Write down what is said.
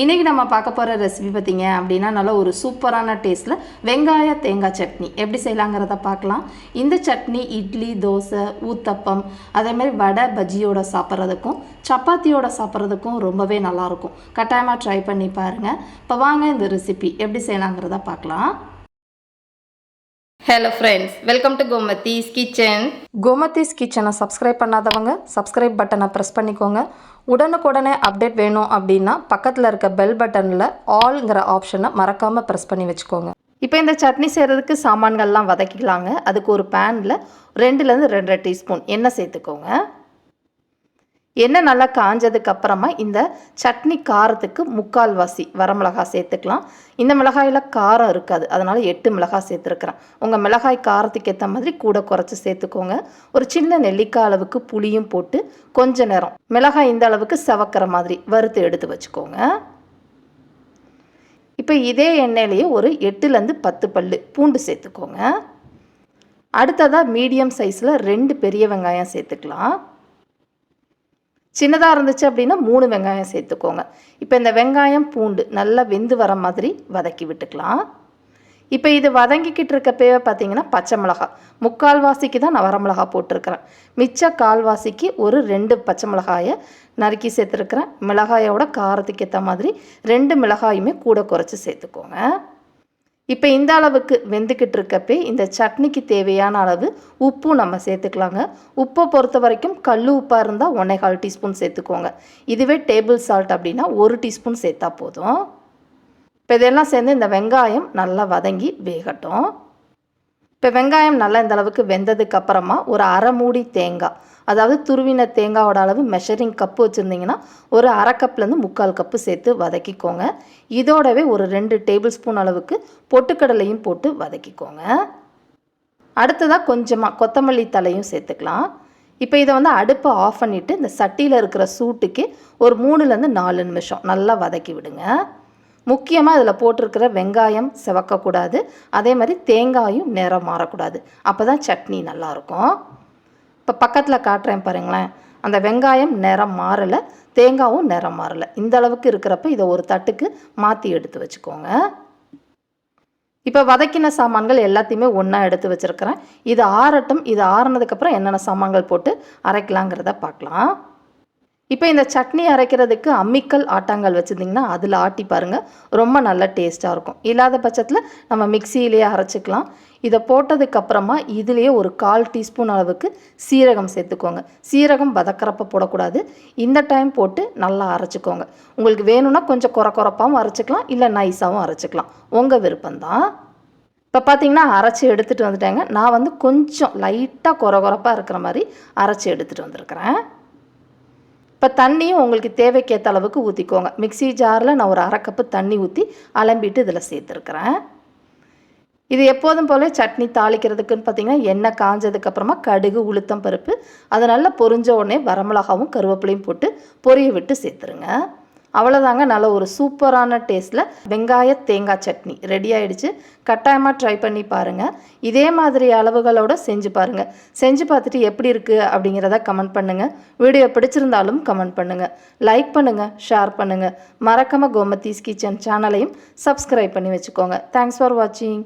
இன்றைக்கி நம்ம பார்க்க போகிற ரெசிபி பார்த்தீங்க அப்படின்னா நல்ல ஒரு சூப்பரான டேஸ்ட்டில் வெங்காய தேங்காய் சட்னி. எப்படி செய்யலாங்கிறத பார்க்கலாம். இந்த சட்னி இட்லி தோசை ஊத்தப்பம் அதேமாதிரி வடை பஜ்ஜியோட சாப்பிட்றதுக்கும் சப்பாத்தியோட சாப்பிட்றதுக்கும் ரொம்பவே நல்லாயிருக்கும் கட்டாயமாக ட்ரை பண்ணி பாருங்கள் இப்போ வாங்க இந்த ரெசிபி எப்படி செய்யலாங்கிறத பார்க்கலாம். Hello friends welcome to Gomathi's kitchen Gomathi's கிச்சனை சப்ஸ்கிரைப் பண்ணாதவங்க சப்ஸ்கிரைப் பட்டனை ப்ரெஸ் பண்ணிக்கோங்க. உடனுக்குடனே அப்டேட் வேணும் அப்படின்னா பக்கத்தில் இருக்க பெல் பட்டனில் ஆல்ங்கிற ஆப்ஷனை மறக்காமல் ப்ரெஸ் பண்ணி வச்சுக்கோங்க. இப்போ இந்த சட்னி செய்கிறதுக்கு சாமான்கள்லாம் வதக்கிக்கலாங்க. அதுக்கு ஒரு பேனில் ரெண்டுலேருந்து ரெண்டரை டீஸ்பூன் எண்ணெய் சேர்த்துக்கோங்க. எண்ணெய் நல்லா காஞ்சதுக்கு அப்புறமா இந்த சட்னி காரத்துக்கு முக்கால்வாசி வரமிளகாய் சேர்த்துக்கலாம். இந்த மிளகாயில் காரம் இருக்காது. அதனால் எட்டு மிளகாய் சேர்த்துருக்குறேன். உங்கள் மிளகாய் காரத்துக்கு ஏற்ற மாதிரி கூட குறைச்சி சேர்த்துக்கோங்க. ஒரு சின்ன நெல்லிக்காய் அளவுக்கு புளியும் போட்டு கொஞ்ச நேரம் மிளகாய் இந்த அளவுக்கு செவக்கிற மாதிரி வறுத்து எடுத்து வச்சுக்கோங்க. இப்போ இதே எண்ணெயிலேயே ஒரு எட்டுலேருந்து பத்து பல் பூண்டு சேர்த்துக்கோங்க. அடுத்ததாக மீடியம் சைஸில் ரெண்டு பெரிய வெங்காயம் சேர்த்துக்கலாம். சின்னதாக இருந்துச்சு அப்படின்னா மூணு வெங்காயம் சேர்த்துக்கோங்க. இப்போ இந்த வெங்காயம் பூண்டு நல்லா வெந்து வர மாதிரி வதக்கி விட்டுக்கலாம். இப்போ இது வதங்கிக்கிட்டு இருக்கப்பவே பார்த்தீங்கன்னா பச்சை மிளகா. முக்கால்வாசிக்கு தான் நான் வரமிளகா போட்டிருக்கிறேன். மிச்ச கால்வாசிக்கு ஒரு ரெண்டு பச்சை மிளகாயை நறுக்கி சேர்த்துருக்குறேன். மிளகாயோட காரத்துக்கு ஏற்ற மாதிரி ரெண்டு மிளகாயுமே கூட குறைச்சி சேர்த்துக்கோங்க. இப்போ இந்த அளவுக்கு வெந்துக்கிட்டு இருக்கப்பே இந்த சட்னிக்கு தேவையான அளவு உப்பும் நம்ம சேர்த்துக்கலாங்க. உப்பை பொறுத்த வரைக்கும் கல் உப்பாக இருந்தால் ஒன்றேகால் டீஸ்பூன் சேர்த்துக்கோங்க. இதுவே டேபிள் சால்ட் அப்படின்னா ஒரு டீஸ்பூன் சேர்த்தா போதும். இப்போ இதெல்லாம் சேர்ந்து இந்த வெங்காயம் நல்லா வதங்கி வேகட்டும். இப்போ வெங்காயம் நல்லா இந்த அளவுக்கு வெந்ததுக்கு அப்புறமா ஒரு அரை மூடி தேங்காய். அதாவது துருவின தேங்காவோட அளவு மெஷரிங் கப்பு வச்சுருந்தீங்கன்னா ஒரு அரை கப்லேருந்து முக்கால் கப்பு சேர்த்து வதக்கிக்கோங்க. இதோடவே ஒரு ரெண்டு டேபிள் ஸ்பூன் அளவுக்கு பொட்டுக்கடலையும் போட்டு வதக்கிக்கோங்க. அடுத்ததாக கொஞ்சமாக கொத்தமல்லி தலையும் சேர்த்துக்கலாம். இப்போ இதை வந்து அடுப்பை ஆஃப் பண்ணிவிட்டு இந்த சட்டியில் இருக்கிற சூட்டுக்கு ஒரு மூணுலேருந்து நாலு நிமிஷம் நல்லா வதக்கி விடுங்க. முக்கியமாக இதில் போட்டிருக்கிற வெங்காயம் செவக்கக்கூடாது. அதே மாதிரி தேங்காயும் நிறம் மாறக்கூடாது. அப்போ தான் சட்னி நல்லாயிருக்கும் இப்போ பக்கத்தில் காட்டுறேன் பாருங்களேன். அந்த வெங்காயம் நிறம் மாறலை தேங்காயும் நிறம் மாறலை. இந்த அளவுக்கு இருக்கிறப்ப இதை ஒரு தட்டுக்கு மாற்றி எடுத்து வச்சுக்கோங்க. இப்போ வதக்கின சாமான்கள் எல்லாத்தையுமே ஒன்றா எடுத்து வச்சுருக்கிறேன். இது ஆறட்டும் இது ஆறுனதுக்கப்புறம் என்னென்ன சாமான்கள் போட்டு அரைக்கலாங்கிறத பார்க்கலாம். இப்போ இந்த சட்னி அரைக்கிறதுக்கு அம்மிக்கல் ஆட்டாங்கல் வச்சுருந்திங்கன்னா அதில் ஆட்டி பாருங்கள் ரொம்ப நல்ல டேஸ்ட்டாக இருக்கும். இல்லாத பட்சத்தில் நம்ம மிக்சியிலேயே அரைச்சிக்கலாம். இதை போட்டதுக்கப்புறமா இதுலேயே ஒரு கால் டீஸ்பூன் அளவுக்கு சீரகம் சேர்த்துக்கோங்க. சீரகம் வதக்கிறப்ப போடக்கூடாது. இந்த டைம் போட்டு நல்லா அரைச்சிக்கோங்க. உங்களுக்கு வேணும்னா கொஞ்சம் குறை குறைப்பாகவும் அரைச்சிக்கலாம் இல்லை நைஸாகவும் அரைச்சிக்கலாம். உங்கள் விருப்பம்தான். இப்போ பார்த்தீங்கன்னா அரைச்சி எடுத்துகிட்டு வந்துட்டேங்க. நான் வந்து கொஞ்சம் லைட்டாக குறை குறைப்பாக இருக்கிற மாதிரி அரைச்சி எடுத்துகிட்டு வந்திருக்கிறேன். இப்போ தண்ணியும் உங்களுக்கு தேவைக்கேற்ற அளவுக்கு ஊற்றிக்கோங்க மிக்சி ஜாரில் நான் ஒரு அரை கப்பு தண்ணி ஊற்றி அலம்பிட்டு இதில் சேர்த்துருக்குறேன். இது எப்போதும் போல சட்னி தாளிக்கிறதுக்குன்னு பார்த்தீங்கன்னா எண்ணெய் காஞ்சதுக்கப்புறமா கடுகு உளுத்தம் பருப்பு அதை நல்லா பொரிஞ்ச உடனே வரமிளகாவும் கருவேப்பிலையும் போட்டு பொரிய விட்டு சேர்த்துருங்க. அவ்வளோதாங்க நல்ல ஒரு சூப்பரான டேஸ்ட்டில் வெங்காய தேங்காய் சட்னி ரெடி ஆகிடுச்சு கட்டாயமாக ட்ரை பண்ணி பாருங்கள் இதே மாதிரி அளவுகளோடு செஞ்சு பாருங்கள் செஞ்சு பார்த்துட்டு எப்படி இருக்குது அப்படிங்கிறத கமெண்ட் பண்ணுங்கள் வீடியோ பிடிச்சிருந்தாலும் கமெண்ட் பண்ணுங்கள் லைக் பண்ணுங்கள் ஷேர் பண்ணுங்கள் மறக்காமல் கோமத்தீஸ் கிச்சன் சேனலையும் சப்ஸ்கிரைப் பண்ணி வச்சுக்கோங்க. தேங்க்ஸ் ஃபார் வாட்சிங்